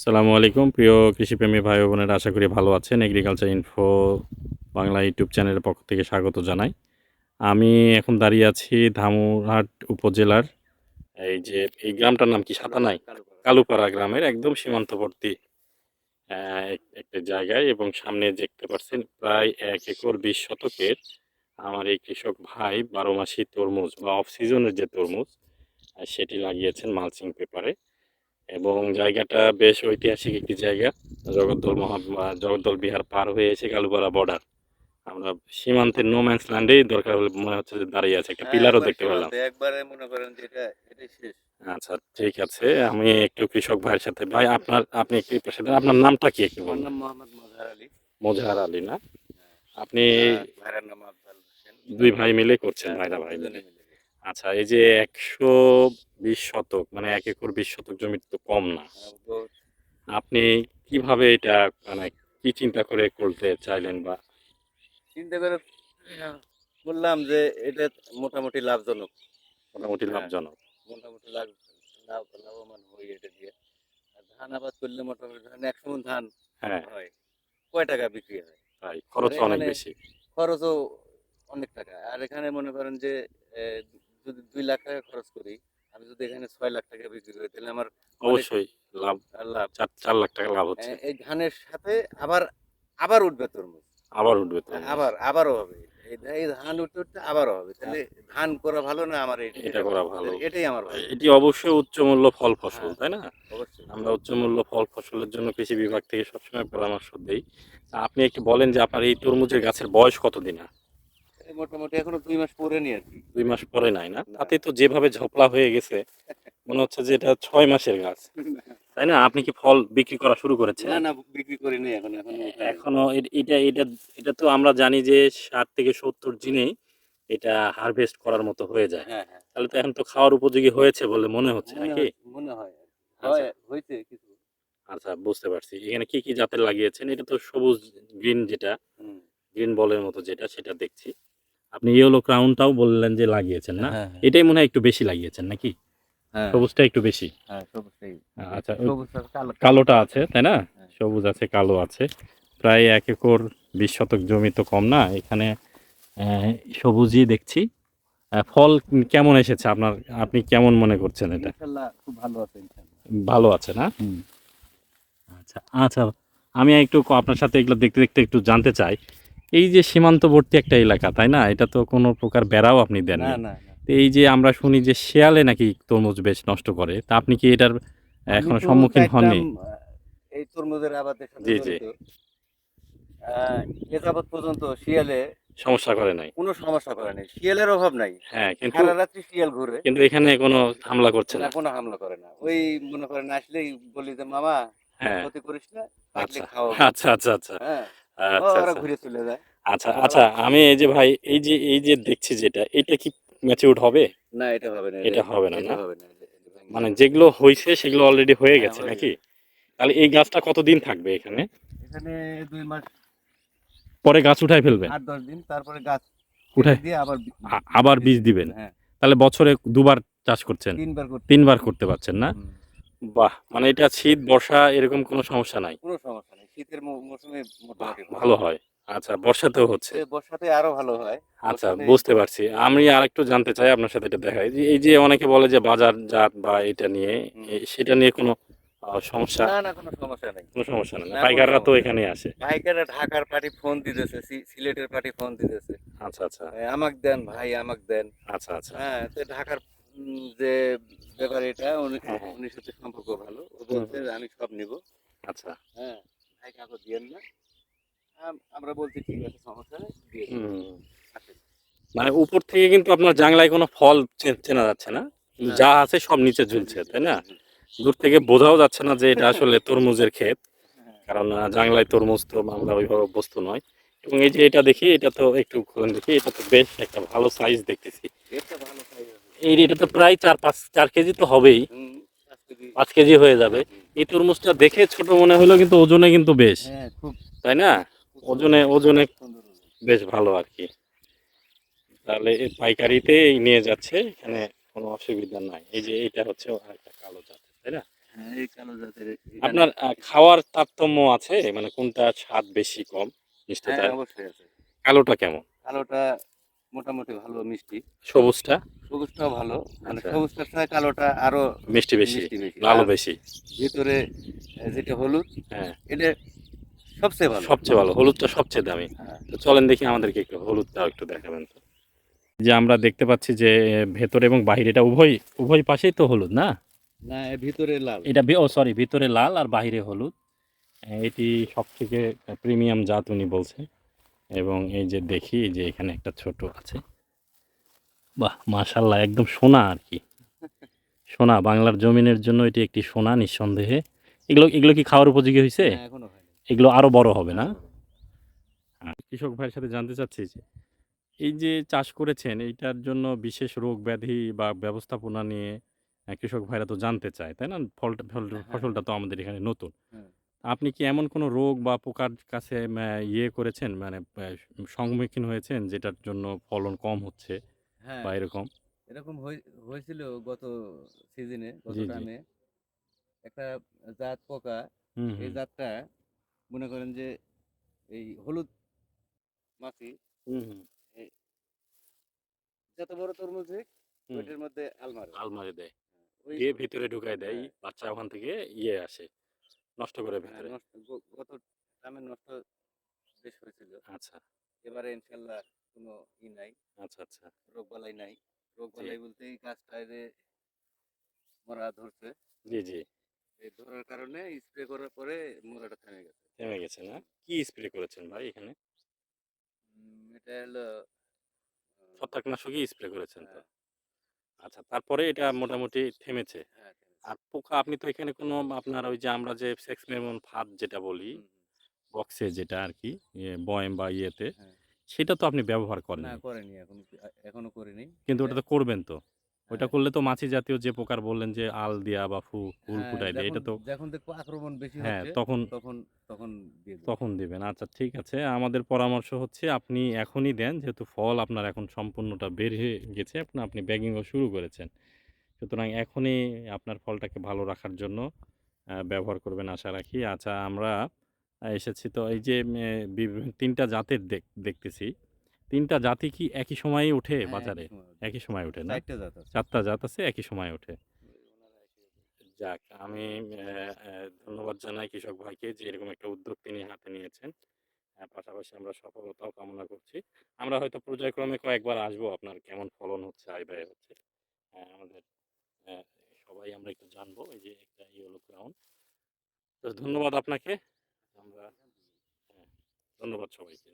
আসসালামু আলাইকুম। প্রিয় কৃষিপ্রেমী ভাই বোনেরা, আশা করি ভালো আছেন। এগ্রিকালচার ইনফো বাংলা ইউটিউব চ্যানেলের পক্ষ থেকে স্বাগত জানাই। আমি এখন দাঁড়িয়ে আছি ধামুরহাট উপজেলার, এই যে এই গ্রামটার নাম কি? সাতানাই, কালুপাড়া গ্রামের একদম সীমান্তবর্তী একটা জায়গায় এবং সামনে দেখতে পাচ্ছেন প্রায় এক একর বিশ শতকের আমার এই কৃষক ভাই বারো মাসি তরমুজ বা অফ সিজনের যে তরমুজ সেটি লাগিয়েছেন মালচিং পেপারে। এবং জায়গাটা বেশ ঐতিহাসিক একটি জায়গা। জগদ্দল মহা জগদ্দল বিহার পার হয়ে এসে কালুপাড়া বর্ডার আমরা সীমান্তের নো ম্যান্স ল্যান্ডেই দরকার হলে মনে হচ্ছে যে দাঁড়িয়ে আছে একটা পিলারও দেখতে পেলাম। হ্যাঁ, একবারে মনে করেন যে এটা এটাই শেষ। আচ্ছা ঠিক আছে আমি একটু কৃষক ভাইয়ের সাথে ভাই আপনার আপনি একটু সাথে আপনার নামটা কি একটু বলুন? নাম মোহাম্মদ মজহার আলী। মোজাহার আলী না? আপনি ভাইয়ের নাম আফজাল হোসেন। দুই ভাই মিলে করছেন হ্যাঁ, ভাইরা ভাই মিলে। আচ্ছা এই যে একশো বিশ শতক মানে এক একর বিশ শতক জমি তো কম না। আপনি কীভাবে এটা মানে কি চিন্তা করে করতে চাইলেন বা চিন্তা করে বললাম যে এটা মোটামুটি লাভজনক। মোটামুটি হ্যাঁ। লাভজনক। মোটামুটি লাভ লাভ লাভবান হই এটা দিয়ে। আর ধান আবাদ করলে মোটামুটি ধান একশো মণ ধান হ্যাঁ। হয় কয় টাকা বিক্রি হয়? খরচ মানে অনেক বেশি। খরচও অনেক টাকা। আর এখানে মনে করেন যে যদি দুই লাখ টাকা খরচ করি আমি যদি এখানে ছয় লাখ টাকা বিক্রি করি তাহলে আমার অবশ্যই লাভ লাভ। চার লাখ টাকা লাভ হচ্ছে। এই ধানের সাথে আবার আবার উঠবে তরমুজ। আবার উঠবে আবার আবারও হবে। এই ধান উঠতে উঠতে আবারও হবে। তাহলে ধান করা ভালো না আমার এটা করা ভালো। এটাই আমার এটি অবশ্যই উচ্চ মূল্য ফল ফসল হ্যাঁ। তাই না? অবশ্যই। আমরা উচ্চ মূল্য ফল ফসলের জন্য কৃষি বিভাগ থেকে সবসময় পরামর্শ দেই। আপনি একটু বলেন যে আপনার এই তরমুজের গাছের বয়স কতদিন? মোটামুটি এখনও দুই মাস পরে নি আর কি। দুই মাস পরে নাই না? তাতে তো যেভাবে ঝপলা হয়ে গেছে মনে হচ্ছে যে এটা ছয় মাসের গাছ। তাই না? আপনি কি ফল বিক্রি করা শুরু করেছেন? না না বিক্রি করিনি এখন এখন এখনও এটা এটা এটা তো আমরা জানি যে ষাট থেকে সত্তর দিনেই এটা হারভেস্ট করার মতো হয়ে যায়। হ্যাঁ হ্যাঁ। তাহলে তো এখন তো খাওয়ার উপযোগী হয়েছে বলে মনে হচ্ছে নাকি? মনে হয়। আচ্ছা। হয়েছে কিছু। আচ্ছা বুঝতে পারছি। এখানে কি কি জাতের লাগিয়েছেন? এটা তো সবুজ গ্রিন যেটা। গ্রিন বলের মতো যেটা সেটা দেখছি। আপনি ইয়েলো ক্রাউনটাও বললেন যে লাগিয়েছেন না? হ্যাঁ হ্যাঁ। এটাই মনে হয় একটু বেশি লাগিয়েছেন নাকি? হ্যাঁ। সবুজটা একটু বেশি। আচ্ছা কালোটা আছে তাই না। সবুজ আছে কালো আছে। প্রায় এক একর বিশ শতক জমি তো কম না? এখানে সবুজই দেখছি। ফল কেমন এসেছে আপনার? আপনি কেমন মনে করছেন এটা? খুব ভালো আছে ভালো আছে না। আচ্ছা আচ্ছা। আমি একটু আপনার সাথে এগুলো দেখতে দেখতে একটু জানতে চাই। এই যে সীমান্তবর্তী একটা এলাকা তাই না? এটা তো কোনো প্রকার বেড়াও আপনি দেন না এই যে আমরা শুনি যে শেয়ালে নাকি তরমুজ বেশ নষ্ট করে তা আপনি কি এটার এখনও সম্মুখীন হননি? এই তরমুজের আবাদের সাথে জি, জি। এ যাবৎ পর্যন্ত শিয়ালে সমস্যা করে নাই। কোনো সমস্যা করে নাই। শিয়ালের অভাব নাই। হ্যাঁ কিন্তু সারা রাত্রি শিয়াল ঘুরে। কিন্তু এখানে কোনো হামলা করছে না। কোনো হামলা করে না। ওই মনে করেন আসলেই বলি যে মামা হ্যাঁ। ক্ষতি করিস না আচ্ছা। আচ্ছা আচ্ছা আচ্ছা। হ্যাঁ। ওরা আচ্ছা। ঘুরে চলে যায়। আচ্ছা আচ্ছা আমি এই যে ভাই এই যে এই যে দেখছি যেটা এটা কি ম্যাচিউড হবে? না এটা হবে না এটা হবে না, মানে যেগুলো হয়েছে সেগুলো অলরেডি হয়ে হ্যাঁ, গেছে নাকি? তাহলে এই গাছটা কতদিন থাকবে এখানে? এখানে দুই মাস পরে গাছ উঠাই ফেলবেন? আট দশ দিন তারপরে গাছ উঠাই দিয়ে আবার আবার বীজ দিবেন হ্যাঁ। তাহলে বছরে দুবার চাষ করছেন? তিনবার করতে তিনবার করতে পারছেন না? বাহ! মানে এটা শীত বর্ষা এরকম কোনো সমস্যা নাই? কোনো সমস্যা নেই। শীতের মৌ- মৌসুমে মোটামুটি ভালো। হয়। আচ্ছা বর্ষাতেও হচ্ছে। এ বর্ষাতে আরও ভালো হয়। আচ্ছা বর্ষাতে- বুঝতে পারছি। আমি আরেকটু জানতে চাই আপনার সাথে এটা দেখাই। যে এই যে অনেকে বলে যে বাজার জাত বা এটা নিয়ে হুম। এ- সেটা নিয়ে কোনো আহ, সমস্যা না না কোনো সমস্যা নেই। কোনো সমস্যা নেই না, কোনো পাইকাররা তো সমস্যা এখানে আসে। ভাইকারা ঢাকার পার্টি ফোন দিতেছে সি- সিলেটের পার্টি ফোন দিতেছে। আচ্ছা আচ্ছা। আমাক দেন ভাই আমাক দেন। আচ্ছা আচ্ছা। হ্যাঁ তো ঢাকার উম, যে ব্যাপার এটা উনি হ্যাঁ, হ্যাঁ। উনির সাথে সম্পর্ক ভালো। ও বলছে যে আমি সব নিব। আচ্ছা। হ্যাঁ। ভাই কাকু দিয়েন না। আমরা বলছি ঠিক আছে সমস্যা নেই দিয়ে আসেন। মানে উপর থেকে কিন্তু আপনার জাংলায় কোনো ফল চেনা যাচ্ছে না। যা আছে সব নিচে ঝুলছে তাই না? দূর থেকে বোঝাও যাচ্ছে না যে এটা আসলে তরমুজের ক্ষেত। হ্যাঁ। কারণ জাংলায় তরমুজ তো আমরা ওইভাবে অভ্যস্ত নয়। এবং এই যে এটা দেখি এটা তো একটু দেখি এটা তো বেশ একটা ভালো সাইজ দেখতেছি। এটা এই এটা তো প্রায় চার পাঁচ চার কেজি তো হবেই। পাঁচ কেজি। হয়ে যাবে। এই তরমুজটা দেখে ছোট মনে হলো কিন্তু ওজনে কিন্তু বেশ। হ্যাঁ তাই না? ওজনে ওজনে বেশ ভালো আর কি। তাহলে এই পাইকারিতেই নিয়ে যাচ্ছে এখানে কোনো অসুবিধা নাই। এই যে এটা হচ্ছে আরেকটা কালো জাত তাই না? হ্যাঁ, আপনার খাওয়ার তারতম্য আছে? মানে কোনটা স্বাদ বেশি কম মিষ্টতা হ্যাঁ কালোটা কেমন? কালোটা মোটামুটি ভালো মিষ্টি। সবুজটা? সবুজটাও ভালো মানে আচ্ছা। সবুজটার সাথে কালোটা আরও মিষ্টি বেশি লালও বেশি। ভিতরে যেটা হলুদ হ্যাঁ। এটা সবচেয়ে ভালো। সবচেয়ে ভালো হলুদটা সবচেয়ে দামি। হ্যাঁ। তো চলেন দেখি আমাদেরকে একটু হলুদটাও একটু দেখাবেন তো। যে আমরা দেখতে পাচ্ছি যে ভেতরে এবং বাহিরে এটা উভয় উভয় পাশেই তো হলুদ না? না ভিতরে লাল। এটা ও সরি ভিতরে লাল আর বাহিরে হলুদ। এটি সব থেকে প্রিমিয়াম জাত উনি বলছেন এবং এই যে দেখি যে এখানে একটা ছোট আছে। বাহ মাশাল্লাহ একদম সোনা আর কি। সোনা বাংলার জমিনের জন্য এটি একটি সোনা নিঃসন্দেহে। এগুলো এগুলো কি খাওয়ার উপযোগী হয়েছে এগুলো আরও বড় হবে না? হ্যাঁ, কৃষক ভাইয়ের সাথে জানতে চাচ্ছি যে এই যে চাষ করেছেন এইটার জন্য বিশেষ রোগ ব্যাধি বা ব্যবস্থাপনা নিয়ে কৃষক ভাইরা তো জানতে চায় তাই না? ফলটা ফল- হ্যাঁ, ফসলটা তো আমাদের এখানে নতুন। হ্যাঁ। আপনি কি এমন কোনো রোগ বা পোকার কাছে ইয়ে করেছেন? মানে সম্মুখীন হয়েছেন যেটার জন্য ফলন কম হচ্ছে হ্যাঁ বা এরকম? এরকম হয়ে- হয়েছিল গত সিজনে গত। টাইমে একটা জাত পোকা এই জাতটা মনে করেন যে এই হলুদ মাছি যত বড় তরমুজ ওইটার মধ্যে আলমারি আলমারি দেয়। ওই দিয়ে ভিতরে ঢুকায় দেয় হ্যাঁ। বাচ্চা ওখান থেকে ইয়ে আসে। নষ্ট করে হ্যাঁ, ভেতরে। গত টাইমে নষ্ট বেশ হয়েছিল। আচ্ছা। এবারে ইনশাল্লাহ কোনো ই নাই। আচ্ছা আচ্ছা। রোগ বালাই নাই। রোগ বালাই বলতে এই গাছটায় মরা ধরছে। জি জি। এই ধরার কারণে স্প্রে করার পরে মরাটা থেমে গেছে। থেমে গেছে না? কি স্প্রে করেছেন ভাই এখানে? এটা হলো ছত্রাকনাশকই স্প্রে করেছেন তো? হ্যাঁ। আচ্ছা তারপরে এটা মোটামুটি থেমেছে? হ্যাঁ, থেমেছে। আর পোকা আপনি তো এখানে কোনো আপনার ওই যে আমরা যে সেক্স মেমন ফাঁদ যেটা বলি। বক্সে যেটা আর কি ইয়ে বয়েম বা ইয়েতে হ্যাঁ। সেটা তো আপনি ব্যবহার করেন না করেনি এখন এখনও করিনি কিন্তু ওটা তো করবেন তো ওইটা হ্যাঁ। করলে তো মাছি জাতীয় যে পোকার বললেন যে আল দিয়া বা ফু ফুল হ্যাঁ, ফুটাই দেয় এটা যখন- তো যখন দেখব আক্রমণ বেশি হ্যাঁ হচ্ছে তখন তখন তখন দিয়ে দেবো। তখন দিবেন আচ্ছা ঠিক আছে আমাদের পরামর্শ হচ্ছে আপনি এখনই দেন যেহেতু ফল আপনার এখন সম্পূর্ণটা বের হয়ে গেছে আপনার আপনি ব্যাগিংও শুরু করেছেন সুতরাং এখনই আপনার ফলটাকে ভালো রাখার জন্য ব্যবহার করবেন আশা রাখি। আচ্ছা আমরা এসেছি তো এই যে তিনটা জাতের দেখ- দেখতেছি। তিনটা জাতি কি একই সময়ে ওঠে হ্যাঁ, বাজারে? একই সময়। ওঠে না? চারটে জাত আছে। চারটা জাত আছে একই সময় ওঠে। এসে- যাক আমি ধন্যবাদ জানাই কৃষক ভাইকে যে এরকম একটা উদ্যোগ তিনি হাতে নিয়েছেন। পাশাপাশি আমরা সফলতাও কামনা করছি। আমরা হয়তো পর্যায়ক্রমে কয়েকবার আসব আপনার কেমন ফলন হচ্ছে আয় ব্যয় হচ্ছে। আমাদের সবাই আমরা একটু জানব এই যে একটা ইয়েলো ক্রাউন তো ধন্যবাদ আপনাকে। আমরা হ্যাঁ, ধন্যবাদ সবাইকে।